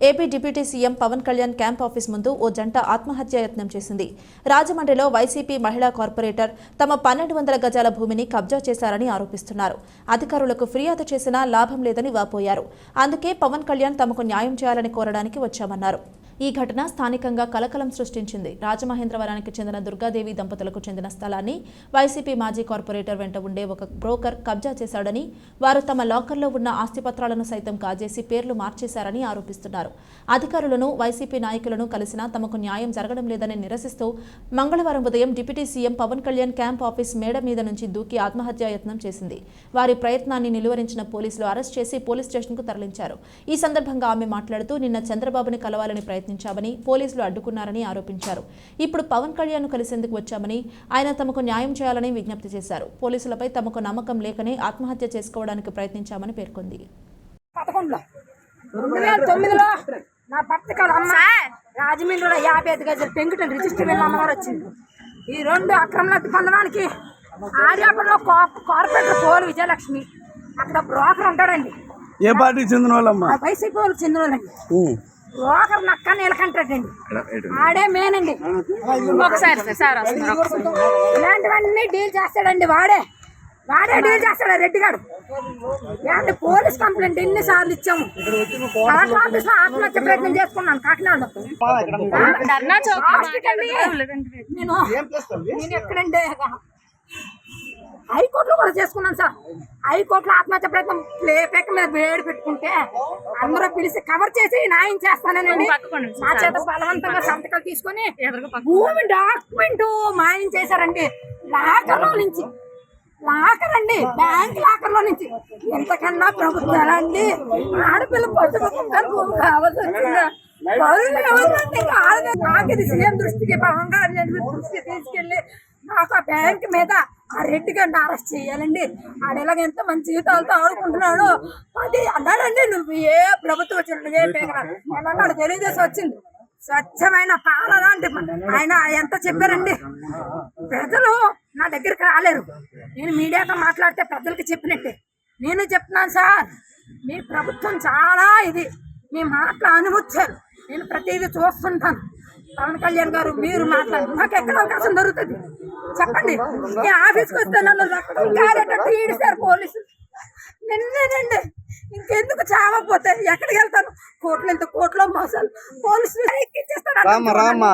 AP deputy CM Pawan Kalyan camp office ముందు ఓ జంట ఆత్మహత్యాయత్నం చేసింది. రాజమండ్రిలో వైసీపీ మహిళా కార్పొరేటర్ తమ పన్నెండు వందల గజాల భూమిని కబ్జా చేశారని ఆరోపిస్తున్నారు. అధికారులకు ఫిర్యాదు చేసినా లాభం లేదని వాపోయారు. అందుకే పవన్ కళ్యాణ్ తమకు న్యాయం చేయాలని కోరడానికి వచ్చామన్నారు. ఈ ఘటన స్థానికంగా కలకలం సృష్టించింది. రాజమహేంద్రవరానికి చెందిన దుర్గాదేవి దంపతులకు చెందిన స్థలాన్ని వైసీపీ మాజీ కార్పొరేటర్ వెంట ఉండే ఒక బ్రోకర్ కబ్జా చేశాడని వారు తమ లాకర్లో ఉన్న ఆస్తిపత్రాలను సైతం కాజేసి పేర్లు మార్చేశారని ఆరోపిస్తున్నారు. అధికారులను వైసీపీ నాయకులను కలిసినా తమకు న్యాయం జరగడం లేదని నిరసిస్తూ మంగళవారం ఉదయం deputy CM Pawan Kalyan camp office మేడ మీద నుంచి దూకి ఆత్మహత్యాయత్నం చేసింది. వారి ప్రయత్నాన్ని నిలువరించిన పోలీసులు అరెస్ట్ చేసి పోలీస్ స్టేషన్కు తరలించారు. ఈ సందర్భంగా ఆమె మాట్లాడుతూ నిన్న చంద్రబాబుని కలవాలని ప్రయత్నం ప్రయత్నించామని పోలీసులు అడ్డుకున్నారని ఆరోపించారు. ఇప్పుడు పవన్ కళ్యాణ్ కలిసేందుకు వచ్చామని ఆయన తమకు న్యాయం చేయాలని విజ్ఞప్తి చేశారు. పోలీసులపై తమకు నమ్మకం లేకనే ఆత్మహత్య చేసుకోవడానికి ప్రయత్నించామని పేర్కొంది. నా భర్త కాదు అమ్మ. రాజమండ్రిలో యాభై ఐదు గజాలు రిజిస్టర్ వెళ్ళిన అమ్మగారు వచ్చింది. ఈ రెండు అక్రమ లబ్ధి పొందడానికి ఆర్యాపురంలో కో- కార్పొరేటర్ పోలు విజయలక్ష్మి. అక్కడ బ్రోకర్ ఉంటాడండి. ఏ పార్టీకి చెందిన వాళ్ళమ్మా? వైసీపీ వాళ్ళకి చెందిన వాళ్ళండి. బ్రోకర్ నక్క నీలకంటాడండి ఆడే మేనండి ఒకసారి సార్ ఇలాంటివన్నీ డీల్ చేస్తాడండి వాడే వాడే డీల్ చేస్తాడు రెడ్డి గారు ఏంటి పోలీస్ కంప్లైంట్ ఎన్ని సార్లు ఇచ్చాము కలెక్టర్ ఆఫీస్లో ఆత్మహత్య ప్రయత్నం చేసుకున్నాను కాకినాడలో నేను నేను ఎక్కడంటే హైకోర్టులో కూడా చేసుకున్నాను సార్ హైకోర్టులో ఆత్మహత్య ప్రయత్నం ప్లేపేక మీద వేడి పెట్టుకుంటే అందరూ పిలిచి కవర్ చేసి న్యాయం చేస్తానని నా చేత బలవంతంగా సంతకాలు తీసుకొని భూమి డాక్యుమెంట్ మాయం చేశారండి. లాకర్లో నుంచి. లాకర్ అండి బ్యాంక్ లాకర్లో నుంచి ఎంతకన్నా ప్రభుత్వాలండి ఆడపిల్ల పట్టుకోకుండా భూమి నాకు ఇది సీఎం దృష్టికి పవన్ గారి దృష్టికి తీసుకెళ్ళి నాకు ఆ బ్యాంక్ మీద ఆ రెడ్డి గంట అరెస్ట్ చేయాలండి. ఆడ ఎలాగ ఎంత మంచి జీవితాలతో ఆడుకుంటున్నాడో అది అన్నాడండి. నువ్వు ఏ ప్రభుత్వం వచ్చిన ఏ తెలియజేసి వచ్చింది. స్వచ్ఛమైన పాల లాంటి ఆయన ఎంత చెప్పారండి? ప్రజలు నా దగ్గరికి రాలేరు. నేను మీడియాతో మాట్లాడితే ప్రజలకి చెప్పినట్టే. నేను చెప్తున్నాను సార్ మీ ప్రభుత్వం చాలా ఇది. మీ మాటలు అనుమతించారు నేను ప్రతిదీ చూస్తుంటాను. పవన్ కళ్యాణ్ గారు మీరు మాట్లాడు నాకు ఎక్కడ అవకాశం దొరుకుతుంది? చెప్పండి. ఈ ఆఫీస్కి వస్తే నన్ను రక్తం కారేటట్టు ఈడిస్తారు పోలీసులు నిన్నేనండి ఇంకెందుకు చావకపోతే ఎక్కడికి వెళ్తాను? కోట్లు ఎంత కోట్లో మోసాలు. పోలీసులు రామ్మ.